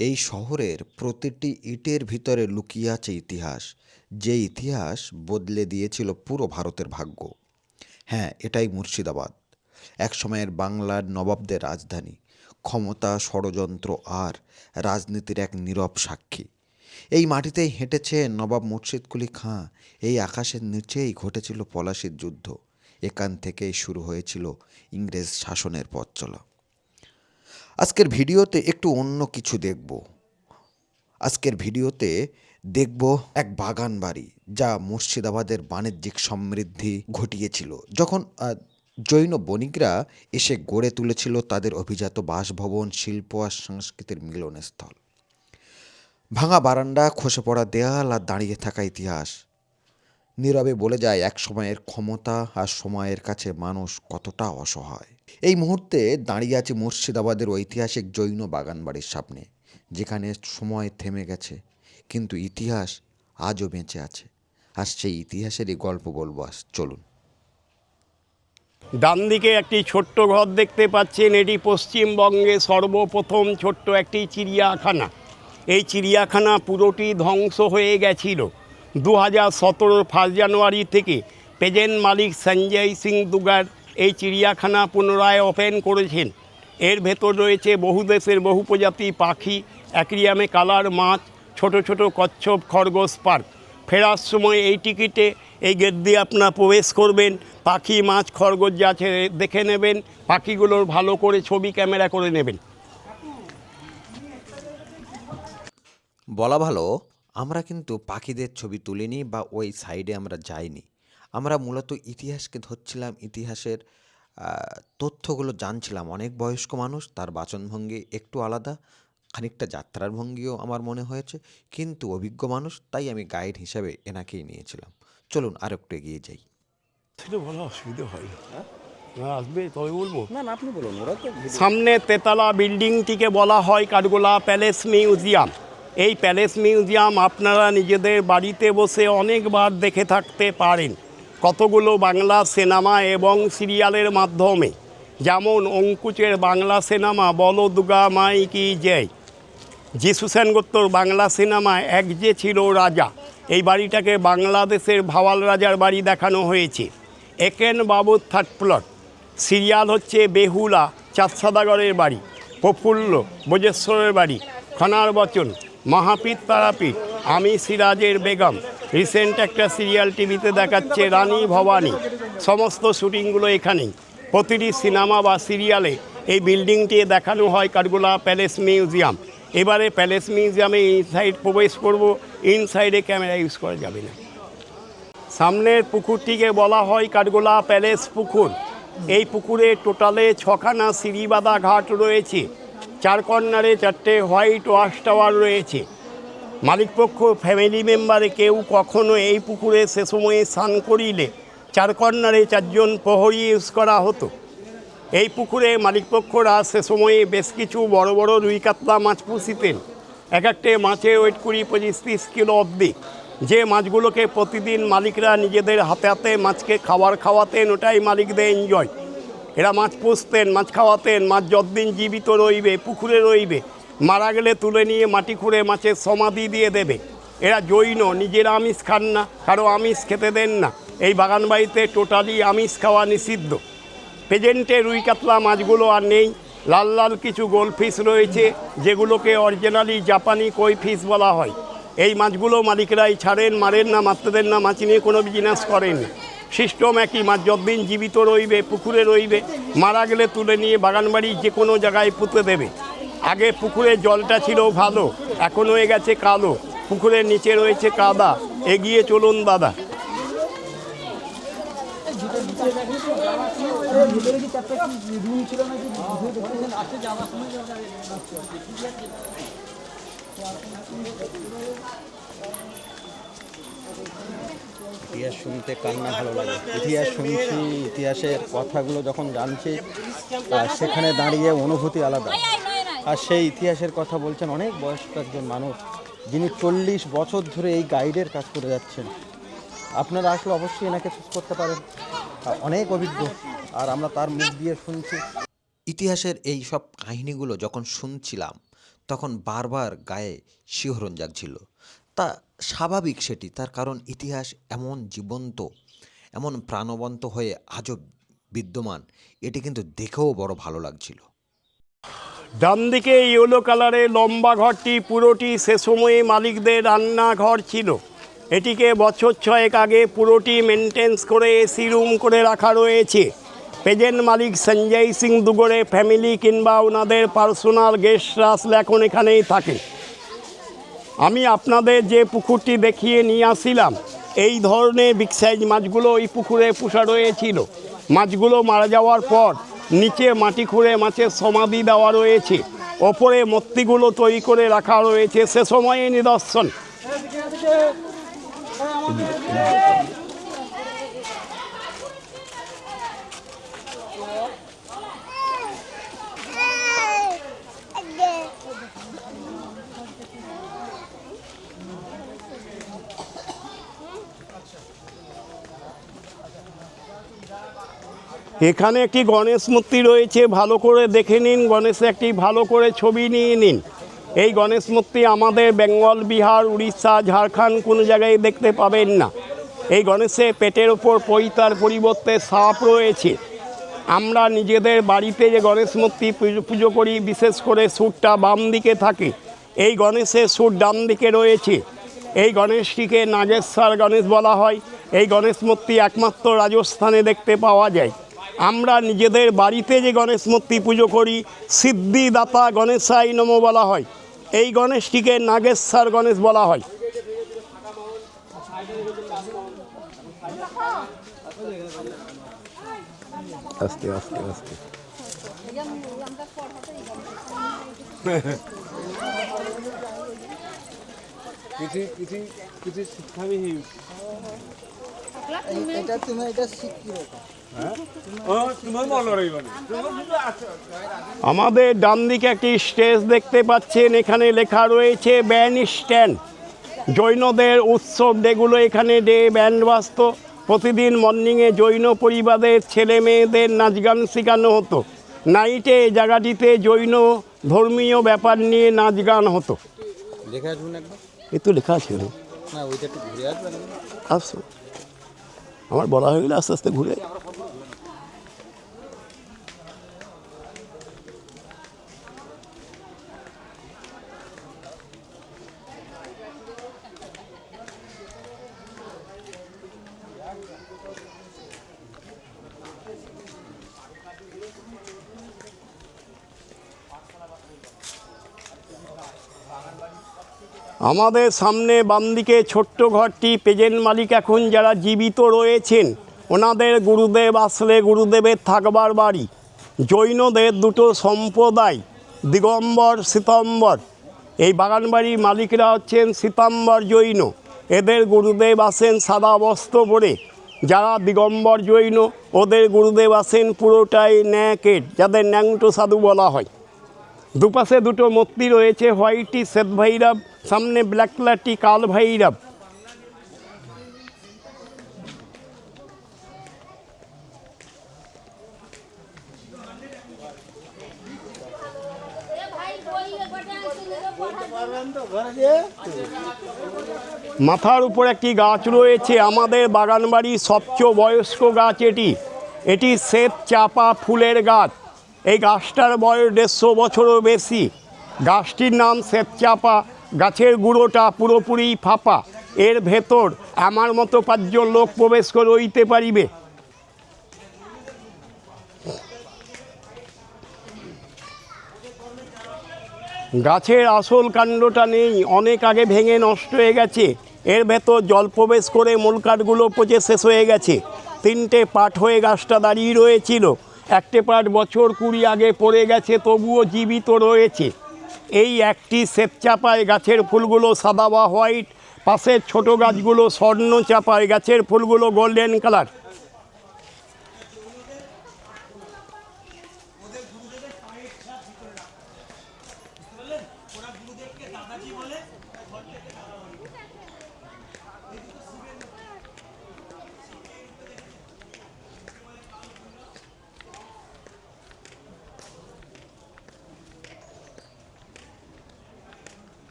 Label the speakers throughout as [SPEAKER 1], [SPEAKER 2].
[SPEAKER 1] এই শহরের প্রতিটি ইটের ভিতরে লুকিয়ে আছে ইতিহাস। যে ইতিহাস বদলে দিয়েছিল পুরো ভারতের ভাগ্য। হ্যাঁ এটাই মুর্শিদাবাদ। একসময়ের বাংলার নবাবদের রাজধানী। ক্ষমতা, ষড়যন্ত্র আর রাজনীতির এক নীরব সাক্ষী। এই মাটিতেই হেঁটেছে নবাব মুর্শিদকুলি খাঁ। এই আকাশের নিচেই ঘটেছিল পলাশির যুদ্ধ। এখান থেকেই শুরু হয়েছিল ইংরেজ শাসনের পথ চলা আজকের ভিডিওতে একটু অন্য কিছু দেখব। আজকের ভিডিওতে দেখব এক বাগান বাড়ি যা মুর্শিদাবাদের বাণিজ্যিক সমৃদ্ধি ঘটিয়েছিল। যখন জৈন বণিকরা এসে গড়ে তুলেছিল তাদের অভিজাত বাসভবন, শিল্প আর সংস্কৃতির মিলনস্থল। ভাঙা বারান্দা, খসে পড়া দেয়াল আর দাঁড়িয়ে থাকা ইতিহাস। নীরবে বলে যায়, এক সময়ের ক্ষমতা আর সময়ের কাছে মানুষ কতটা অসহায়? এই মুহূর্তে দাঁড়িয়ে আছে মুর্শিদাবাদের ঐতিহাসিক জৈন বাগানবাড়ির সামনে, যেখানে সময় থেমে গেছে, কিন্তু ইতিহাস আজও বেঁচে আছে। আর সেই ইতিহাসেরই গল্প বলব আজ। চলুন।
[SPEAKER 2] ডান দিকে একটি ছোট্ট ঘর দেখতে পাচ্ছেন, এটি পশ্চিমবঙ্গে সর্বপ্রথম ছোট্ট একটি চিড়িয়াখানা। এই চিড়িয়াখানা পুরোটি ধ্বংস হয়ে গেছিল। দু হাজার সতেরোর ফার্স্ট জানুয়ারি থেকে প্রেজেন্ট মালিক সঞ্জয় সিং দুগার এই চিড়িয়াখানা পুনরায় ওপেন করেছেন। এর ভেতর রয়েছে বহু দেশের বহু প্রজাতি পাখি, অ্যাকুরিয়ামে কালার মাছ, ছোট ছোট কচ্ছপ, খরগোশ পার্ক। ফেরার সময় এই টিকিটে এই গেট দিয়ে আপনারা প্রবেশ করবেন, পাখি, মাছ, খরগোশ যা আছে দেখে নেবেন পাখিগুলোর ভালো করে ছবি, ক্যামেরা করে নেবেন।
[SPEAKER 1] বলা ভালো? আমরা কিন্তু পাখিদের ছবি তুলিনি বা ওই সাইডে আমরা যাইনি। আমরা মূলত ইতিহাসকে ধরছিলাম ইতিহাসের তথ্যগুলো জানছিলাম। অনেক বয়স্ক মানুষ তার বাচনভঙ্গি একটু আলাদা খানিকটা যাত্রার ভঙ্গিও আমার মনে হয়েছে। কিন্তু অভিজ্ঞ মানুষ তাই আমি গাইড হিসাবে এনাকেই নিয়েছিলাম। চলুন আর একটু এগিয়ে যাই।
[SPEAKER 2] সেটা বলা অসুবিধা হয় না। আসবে তবে বলব।
[SPEAKER 3] না না আপনি বলুন ওরা তো
[SPEAKER 2] সামনে তেতলা বিল্ডিংটিকে বলা হয় কাঠগোলা প্যালেস মিউজিয়াম। এই প্যালেস মিউজিয়াম আপনারা নিজেদের বাড়িতে বসে অনেকবার দেখে থাকতে পারেন। কতগুলো বাংলা সিনেমা এবং সিরিয়ালের মাধ্যমে। যেমন অঙ্কুচের বাংলা সিনেমা বল দুগা মাই কি জয়। যিশু সেনগুপ্তর বাংলা সিনেমায় এক যে ছিল রাজা। এই বাড়িটাকে বাংলাদেশের ভাওয়াল রাজার বাড়ি দেখানো হয়েছে। একেন বাবুর থার্ড প্লট সিরিয়াল হচ্ছে বেহুলা চাঁদসাদাগরের বাড়ি, প্রফুল্ল বোজেশ্বরের বাড়ি, খনার বচন। মহাপীঠ তারাপীঠ, আমি সিরাজের বেগম। রিসেন্ট একটা সিরিয়াল টিভিতে দেখাচ্ছে রানী ভবানী। সমস্ত শুটিংগুলো এখানেই। প্রতিটি সিনেমা বা সিরিয়ালে এই বিল্ডিংটি দেখানো হয় কাঠগোলা প্যালেস মিউজিয়াম। এবারে প্যালেস মিউজিয়ামে ইনসাইড প্রবেশ করব ইনসাইডে ক্যামেরা ইউজ করা যাবে না। সামনের পুকুরটিকে বলা হয় কাঠগোলা প্যালেস পুকুর। এই পুকুরে টোটালে ছখানা সিঁড়িবাঁধা ঘাট রয়েছে। চার কর্নারে চারটে হোয়াইট ওয়াশ টাওয়ার রয়েছে। মালিকপক্ষ, ফ্যামিলি মেম্বারে কেউ কখনো এই পুকুরে সে সময়ে স্নান করিলে চার কর্নারে চারজন প্রহরী ইউজ করা হতো। এই পুকুরে মালিকপক্ষরা সে সময়ে বেশ কিছু বড় বড় রুই কাতলা মাছ পুষিতেন। এক একটা মাছের ওয়েট কুড়ি পঁচিশ তিরিশ কিলো অবধি। যে মাছগুলোকে প্রতিদিন মালিকরা নিজেদের হাতে হাতে মাছকে খাবার খাওয়াতেন, ওটাই মালিকদের এনজয়। এরা মাছ পুষতেন, মাছ খাওয়াতেন, মাছ যতদিন জীবিত রইবে, পুকুরে রইবে, মারা গেলে তুলে নিয়ে মাটি খুঁড়ে মাছের সমাধি দিয়ে দেবে। এরা জৈন, নিজেরা আমিষ খান না, কারও আমিষ খেতে দেন না। এই বাগান বাড়িতে টোটালি আমিষ খাওয়া নিষিদ্ধ। প্রেজেন্টে রুই কাতলা মাছগুলো আর নেই। লাল লাল কিছু গোল ফিশ রয়েছে, যেগুলোকে অরিজিনালি জাপানি কই ফিশ বলা হয়। এই মাছগুলো মালিকরাই ছাড়েন, মারেন না, মারতে দেন না, মাছ নিয়ে কোনো বিজনেস করেন সিস্টেম একই মাছ যতদিন জীবিত রইবে, পুকুরে রইবে, মারা গেলে তুলে নিয়ে বাগানবাড়ি যে কোনো জায়গায় পুঁতে দেবে। আগে পুকুরে জলটা ছিল ভালো, এখন হয়ে গেছে কালো, পুকুরের নিচে রয়েছে কাদা, এগিয়ে চলুন দাদা
[SPEAKER 4] ইতিহাস শুনতে কার না ভালো লাগে? ইতিহাস শুনছি, ইতিহাসের কথাগুলো যখন জানছি, আর সেখানে দাঁড়িয়ে অনুভূতি আলাদা। আর সেই ইতিহাসের কথা বলছেন অনেক বয়স্ক একজন মানুষ, যিনি চল্লিশ বছর ধরে এই গাইডের কাজ করে যাচ্ছেন। আপনারা আসলে অবশ্যই এনাকে চুজ করতে পারেন। অনেক অভিজ্ঞ, আর আমরা তার মুখ দিয়ে শুনছি।
[SPEAKER 1] ইতিহাসের এই সব কাহিনীগুলো যখন শুনছিলাম, তখন বারবার গায়ে শিহরণ জাগছিল। তা স্বাভাবিক সেটি, তার কারণ ইতিহাস এমন জীবন্ত, এমন প্রাণবন্ত হয়ে আজও বিদ্যমান। এটি কিন্তু দেখেও বড় ভালো লাগছিল।
[SPEAKER 2] ডান দিকে ইয়েলো কালারের লম্বা ঘরটি, পুরোটি সে সময়ে মালিকদের রান্নাঘর ছিল। এটিকে বছর ছয়েক আগে পুরোটি মেনটেন্স করে এসি রুম করে রাখা রয়েছে। প্রেজেন্ট মালিক সঞ্জয় সিং দুগরে ফ্যামিলি কিংবা ওনাদের পার্সোনাল গেস্টরা আসলে এখন এখানেই থাকে। আমি আপনাদের যে পুকুরটি দেখিয়ে নিয়ে আসছিলাম এই ধরনের বিগ সাইজ মাছগুলো ওই পুকুরে পোষা রয়েছিল। মাছগুলো মারা যাওয়ার পর নিচে মাটি খুঁড়ে মাছের সমাধি দেওয়া রয়েছে। ওপরে মূর্তিগুলো তৈরি করে রাখা রয়েছে। সে সময়ে নিদর্শন। এখানে একটি গণেশ মূর্তি রয়েছে, ভালো করে দেখে নিন, গণেশে একটি ভালো করে ছবি নিয়ে নিন। এই গণেশ মূর্তি আমাদের বেঙ্গল, বিহার, উড়িষ্যা, ঝাড়খণ্ড কোনো জায়গায় দেখতে পাবেন না। এই গণেশে পেটের ওপর পৈতার পরিবর্তে সাপ রয়েছে। আমরা নিজেদের বাড়িতে যে গণেশ মূর্তি পুজো- পুজো করি, বিশেষ করে সুরটা বাম দিকে থাকে। এই গণেশের সুর ডান দিকে রয়েছে। এই গণেশটিকে নাগেশ্বর গণেশ বলা হয়। এই গণেশ মূর্তি একমাত্র রাজস্থানে দেখতে পাওয়া যায়। আমরা নিজেদের বাড়িতে যে গণেশ মূর্তি পুজো করি সিদ্ধিদাতা গণেশাই নম বলা হয়। এই গণেশটিকে নাগেশ্বর গণেশ বলা হয়। আস্তে আস্তে আস্তে।
[SPEAKER 3] এটা তুমি এটা শিখি
[SPEAKER 2] আমাদের ডান দিকে একটি স্টেজ দেখতে পাচ্ছেন এখানে লেখা রয়েছে ব্যান্ড স্ট্যান্ড জৈনদের উৎসব ডেগুলো এখানে ডে ব্যান্ড বাজত। প্রতিদিন মর্নিংয়ে জৈন পরিবারের ছেলে মেয়েদের নাচ গান শেখানো হতো। নাইটে এই জায়গাটিতে জৈন ধর্মীয় ব্যাপার নিয়ে নাচ গান হতো।
[SPEAKER 4] দেখে আসবেন একবার।
[SPEAKER 2] এ তো লেখা আছে।
[SPEAKER 4] একটু
[SPEAKER 2] আমার বলা হয়ে গেলে আস্তে আস্তে ঘুরে আমাদের সামনে বাম দিকে ছোট্ট ঘরটি প্রেজেন্ট মালিক এখন যারা জীবিত রয়েছেন, ওনাদের গুরুদেব আসলে গুরুদেবের থাকবার বাড়ি। জৈনদের দুটো সম্প্রদায়, দিগম্বর সীতম্বর এই বাগানবাড়ির মালিকরা হচ্ছেন সীতাম্বর জৈন। এদের গুরুদেব আসেন সাদা বস্ত্র পরে। যারা দিগম্বর জৈন, ওদের গুরুদেব আসেন পুরোটাই ন্যাকেট, যাদের ন্যাংটো সাধু বলা হয়। দুপাশে দুটো মূর্তি রয়েছে হোয়াইটটি শ্বেত ভৈরব, সামনে ব্ল্যাক কালারটি কাল ভৈরব। মাথার উপর একটি গাছ রয়েছে, আমাদের বাগানবাড়ির সবচেয়ে বয়স্ক গাছ এটি। এটি শ্বেত চাপা ফুলের গাছ। এই গাছটার বয়স দেড়শো বছরও বেশি। গাছটির নাম শ্বেত চাপা গাছের গুঁড়োটা পুরোপুরি ফাঁপা। এর ভেতর আমার মতো পাঁচজন লোক প্রবেশ করে রইতে পারিবে। গাছের আসল কাণ্ডটা নেই, অনেক আগে ভেঙে নষ্ট হয়ে গেছে। এর ভেতর জল প্রবেশ করে মূল কাঠগুলো পচে শেষ হয়ে গেছে। তিনটে পাট হয়ে গাছটা দাঁড়িয়ে রয়েছিল। একটে পাট বছর কুড়ি আগে পড়ে গেছে, তবুও জীবিত রয়েছে। এই একটি শ্বেতচাপায় গাছের ফুলগুলো সাদা বা হোয়াইট, পাশের ছোট গাছগুলো স্বর্ণ চাপায় গাছের ফুলগুলো গোল্ডেন কালার।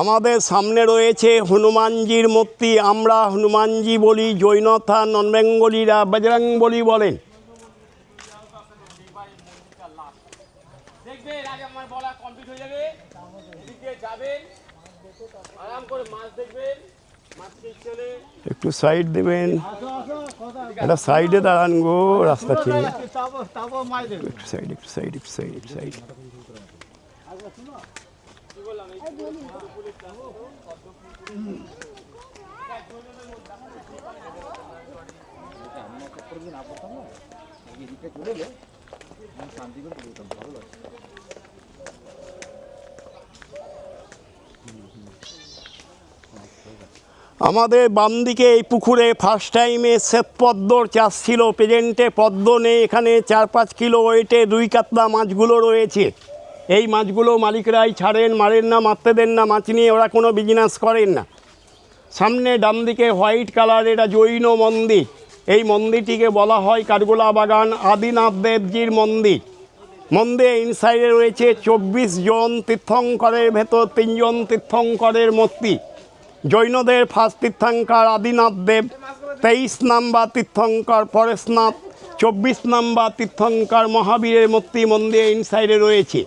[SPEAKER 2] আমাদের সামনে রয়েছে হনুমানজির মূর্তি। আমরা হনুমানজি বলি জৈনথা নন বেঙ্গলিরা বজরং বলি বলেন।
[SPEAKER 5] বলা কমপ্লিট হয়ে যাবে। এদিক দিয়ে যাবেন আরাম করে মাছ দেখবেন মাছকে
[SPEAKER 2] একটু সাইড দেবেন। একটা সাইডে আমাদের বাম দিকে এই পুকুরে ফার্স্ট টাইমে শ্বেত পদ্মর চাষ ছিল। প্রেজেন্টে পদ্ম নেই, এখানে চার পাঁচ কিলো ওয়েটে রুই কাতলা মাছগুলো রয়েছে। এই মাছগুলো মালিকরাই ছাড়েন, মারেন না, মারতে দেন না, মাছ নিয়ে ওরা কোনো বিজনেস করেন না। সামনে ডান দিকে হোয়াইট কালার এটা জৈন মন্দির। এই মন্দিরটিকে বলা হয় কাঠগোলা বাগান, আদিনাথ দেবজির মন্দির। মন্দিরে ইনসাইডে রয়েছে চব্বিশ জন তীর্থঙ্করের ভেতর তিনজন তীর্থঙ্করের মূর্তি। জৈনদের ফার্স্ট তীর্থঙ্কর আদিনাথ দেব, তেইশ নাম্বার তীর্থঙ্কর পরেশনাথ, চব্বিশ নাম্বার তীর্থঙ্কর মহাবীরের মূর্তি মন্দিরে ইনসাইডে রয়েছে।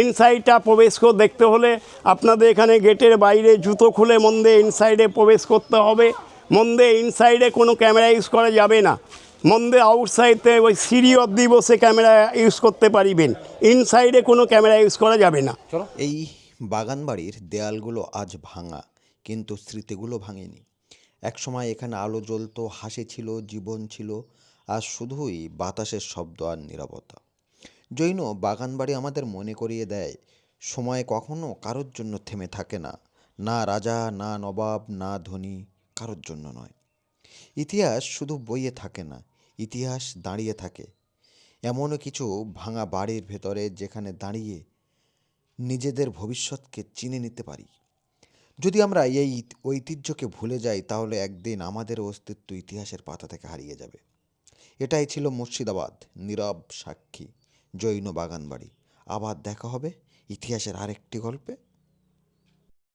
[SPEAKER 2] ইনসাইডটা প্রবেশ করে দেখতে হলে আপনাদের এখানে গেটের বাইরে জুতো খুলে মন্দিরে ইনসাইডে প্রবেশ করতে হবে। মন্দে ইনসাইডে কোনো ক্যামেরা ইউজ করা যাবে না। মন্দির আউটসাইডে ওই সিঁড়ি অব্দি বসে ক্যামেরা ইউজ করতে পারিবেন। ইনসাইডে কোনো ক্যামেরা ইউজ করা যাবে না।
[SPEAKER 1] এই বাগানবাড়ির দেয়ালগুলো আজ ভাঙা, কিন্তু স্মৃতিগুলো ভাঙেনি। একসময় এখানে আলো জ্বলতো, হাসি ছিল, জীবন ছিল, আর শুধুই বাতাসের শব্দ আর নীরবতা। জৈন বাগানবাড়ি আমাদের মনে করিয়ে দেয়, সময় কখনো কারোর জন্য থেমে থাকে না। না রাজা, না নবাব, না ধনী, কারোর জন্য নয়। ইতিহাস শুধু বইয়ে থাকে না, ইতিহাস দাঁড়িয়ে থাকে। এমনও কিছু ভাঙা বাড়ির ভেতরে যেখানে দাঁড়িয়ে নিজেদের ভবিষ্যৎকে চিনে নিতে পারি। যদি আমরা এই ঐতিহ্যকে ভুলে যাই, তাহলে একদিন আমাদের অস্তিত্ব ইতিহাসের পাতা থেকে হারিয়ে যাবে। এটাই ছিল মুর্শিদাবাদ, নীরব সাক্ষী। জৈন বাগানবাড়ি। আবার দেখা হবে ইতিহাসের আরেকটি গল্পে।